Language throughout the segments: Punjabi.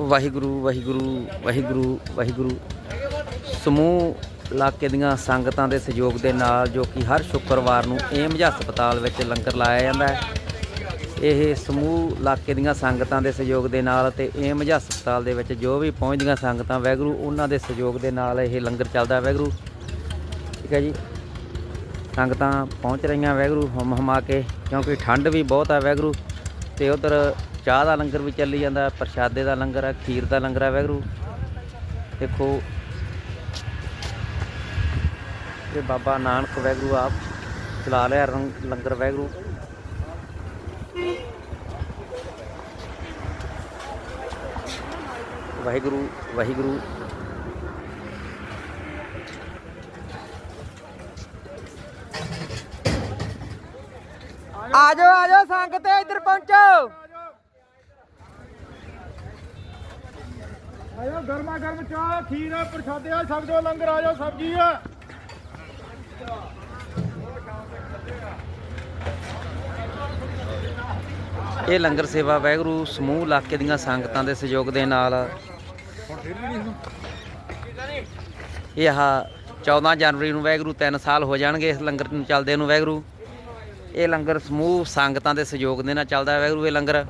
ਵਾਹਿਗੁਰੂ ਵਾਹਿਗੁਰੂ ਵਾਹਿਗੁਰੂ ਵਾਹਿਗੁਰੂ। ਸਮੂਹ ਇਲਾਕੇ ਦੀਆਂ ਸੰਗਤਾਂ ਦੇ ਸਹਿਯੋਗ ਦੇ ਨਾਲ ਜੋ ਕਿ ਹਰ ਸ਼ੁੱਕਰਵਾਰ ਨੂੰ ਏਮਜ ਹਸਪਤਾਲ ਵਿੱਚ ਲੰਗਰ ਲਾਇਆ ਜਾਂਦਾ ਹੈ। ਇਹ ਸਮੂਹ ਇਲਾਕੇ ਦੀਆਂ ਸੰਗਤਾਂ ਦੇ ਸਹਿਯੋਗ ਦੇ ਨਾਲ ਤੇ ਏਮਜ ਹਸਪਤਾਲ ਦੇ ਵਿੱਚ ਜੋ ਵੀ ਪਹੁੰਚਦੀਆਂ ਸੰਗਤਾਂ, ਵਾਹਿਗੁਰੂ, ਉਹਨਾਂ ਦੇ ਸਹਿਯੋਗ ਦੇ ਨਾਲ ਇਹ ਲੰਗਰ ਚੱਲਦਾ ਵਾਹਿਗੁਰੂ, ਠੀਕ ਹੈ ਜੀ। ਸੰਗਤਾਂ ਪਹੁੰਚ ਰਹੀਆਂ, ਵਾਹਿਗੁਰੂ ਹਮ ਹਮਾ ਕੇ, ਕਿਉਂਕਿ ਠੰਡ ਵੀ ਬਹੁਤ ਆ ਵਾਹਿਗੁਰੂ। ਤੇ ਉਧਰ ਚਾਹ ਦਾ ਲੰਗਰ ਵੀ ਚੱਲੀ ਜਾਂਦਾ, ਪ੍ਰਸ਼ਾਦੇ ਦਾ ਲੰਗਰ ਹੈ ਖੀਰ ਦਾ ਲੰਗਰ ਹੈ ਵੈਗਰੂ ਦੇਖੋ ਤੇ ਬਾਬਾ ਨਾਨਕ ਵੈਗਰੂ ਆਪ ਚਲਾ ਲਿਆ ਲੰਗਰ ਵੈਗਰੂ ਵਾਹਿਗੁਰੂ ਵਾਹਿਗੁਰੂ। ਆ ਜਾਓ ਆ ਜਾਓ, ਸੰਗਤ ਇੱਧਰ ਪਹੁੰਚੋ। ਆਇਓ ਗਰਮਾ ਗਰਮ ਚਾਹ, ਖੀਰ, ਪ੍ਰਸ਼ਾਦੇ ਆ, ਸਭ ਜੋ ਲੰਗਰ ਆ ਜਾਓ ਸਬਜ਼ੀ ਆ। ਇਹ ਲੰਗਰ ਸੇਵਾ ਵੈਗਰੂ ਸਮੂਹ ਇਲਾਕੇ ਦੀਆਂ ਸੰਗਤਾਂ ਦੇ ਸਹਿਯੋਗ ਦੇ ਨਾਲ। ਇਹ ਆ 14 ਜਨਵਰੀ ਨੂੰ ਵੈਗਰੂ 3 ਸਾਲ ਹੋ ਜਾਣਗੇ ਇਸ ਲੰਗਰ ਨੂੰ ਚੱਲਦੇ ਨੂੰ ਵੈਗਰੂ ਇਹ ਲੰਗਰ ਸਮੂਹ ਸੰਗਤਾਂ ਦੇ ਸਹਿਯੋਗ ਦੇ ਨਾਲ ਚੱਲਦਾ ਹੈ ਵੈਗਰੂ ਇਹ ਲੰਗਰ।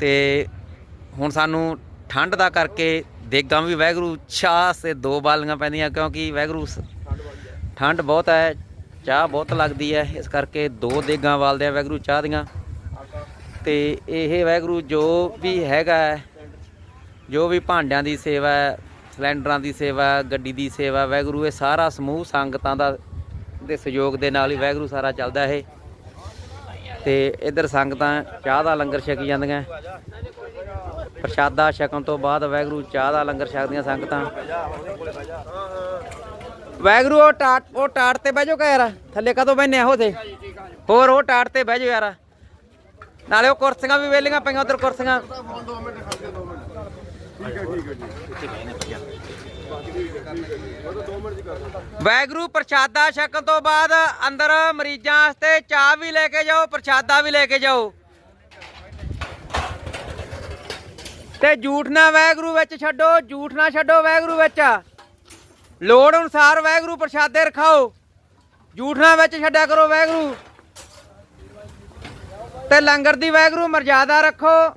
ਤੇ ਹੁਣ ਸਾਨੂੰ ਠੰਡ ਦਾ ਕਰਕੇ ਦੇਗਾਂ ਵੀ ਵੈਗਰੂ ਚਾਹ ਸੇ ਦੋ ਬਾਲੀਆਂ ਪੈਂਦੀਆਂ ਕਿਉਂਕਿ ਵੈਗਰੂ ਸ- ਠੰਡ ਬਹੁਤ ਹੈ ਚਾਹ ਬਹੁਤ ਲੱਗਦੀ ਹੈ ਇਸ ਕਰਕੇ ਦੋ ਦੇਗਾਂ ਵਾਲਦੇ ਆ ਵੈਗਰੂ ਚਾਹ ਦੀਆਂ। ਤੇ ਇਹ ਵੈਗਰੂ ਜੋ ਵੀ ਹੈਗਾ ਜੋ ਵੀ ਭਾਂਡਿਆਂ ਦੀ ਸੇਵਾ ਹੈ ਸਿਲੰਡਰਾਂ ਦੀ ਸੇਵਾ ਗੱਡੀ ਦੀ ਸੇਵਾ ਹੈ, ਵੈਗਰੂ ਇਹ ਸਾਰਾ ਸਮੂਹ ਸੰਗਤਾਂ ਦਾ ਦੇ ਸਹਿਯੋਗ ਦੇ ਨਾਲ ਹੀ ਵੈਗਰੂ ਸਾਰਾ ਚੱਲਦਾ ਇਹ। ਤੇ ਇਧਰ ਸੰਗਤਾਂ ਚਾਹ ਦਾ ਲੰਗਰ ਛਕੀ ਜਾਂਦੀਆਂ। ਪ੍ਰਸ਼ਾਦਾ ਛਕਣ ਤੋਂ ਬਾਅਦ ਵੈਗਰੂ ਚਾਹ ਦਾ ਲੰਗਰ ਛਕਦੀਆਂ ਸੰਗਤਾਂ। ਵੈਗਰੂ, ਉਹ ਟਾਟ ਉਹ ਟਾਟ ਤੇ ਬਹਿ ਜਾਓ ਕਾ ਯਾਰ ਥੱਲੇ ਕਦੋਂ ਬੈਨੇ ਹੋ ਤੇ? ਹੋਰ ਉਹ ਟਾਟ ਤੇ ਬਹਿ ਜਾਓ ਯਾਰ। ਨਾਲੇ ਉਹ ਕੁਰਸੀਆਂ ਵੀ ਵੇਲੀਆਂ ਪਈਆਂ, ਉਧਰ ਕੁਰਸੀਆਂ। ਵੈਗਰੂ ਪ੍ਰਸ਼ਾਦਾ ਛਕਣ ਤੋਂ ਬਾਅਦ ਅੰਦਰ ਮਰੀਜ਼ਾਂ ਵਾਸਤੇ ਚਾਹ ਵੀ ਲੈ ਕੇ ਜਾਓ, ਪ੍ਰਸ਼ਾਦਾ ਵੀ ਲੈ ਕੇ ਜਾਓ। ਤੇ ਝੂਠ ਨਾ ਵੈਗਰੂ ਵਿੱਚ ਛੱਡੋ, ਝੂਠ ਨਾ ਛੱਡੋ ਵੈਗਰੂ ਵਿੱਚ। ਲੋੜ ਅਨੁਸਾਰ ਵੈਗਰੂ ਪ੍ਰਸ਼ਾਦੇ ਰਖਾਓ। ਝੂਠ ਨਾ ਵਿੱਚ ਛੱਡਿਆ ਕਰੋ ਵੈਗਰੂ। ਤੇ ਲੰਗਰ ਦੀ ਵੈਗਰੂ ਮਰਜ਼ਾਦਾ ਰੱਖੋ।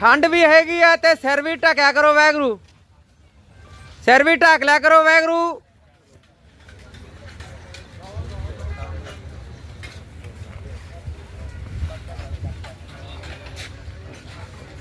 ਠੰਡ ਵੀ ਹੈਗੀ ਆ ਤੇ ਸਿਰ ਵੀ ਢੱਕਿਆ ਕਰੋ ਵੈਗਰੂ। ਸਿਰ ਵੀ ਢੱਕ ਲਿਆ ਕਰੋ ਵੈਗਰੂ।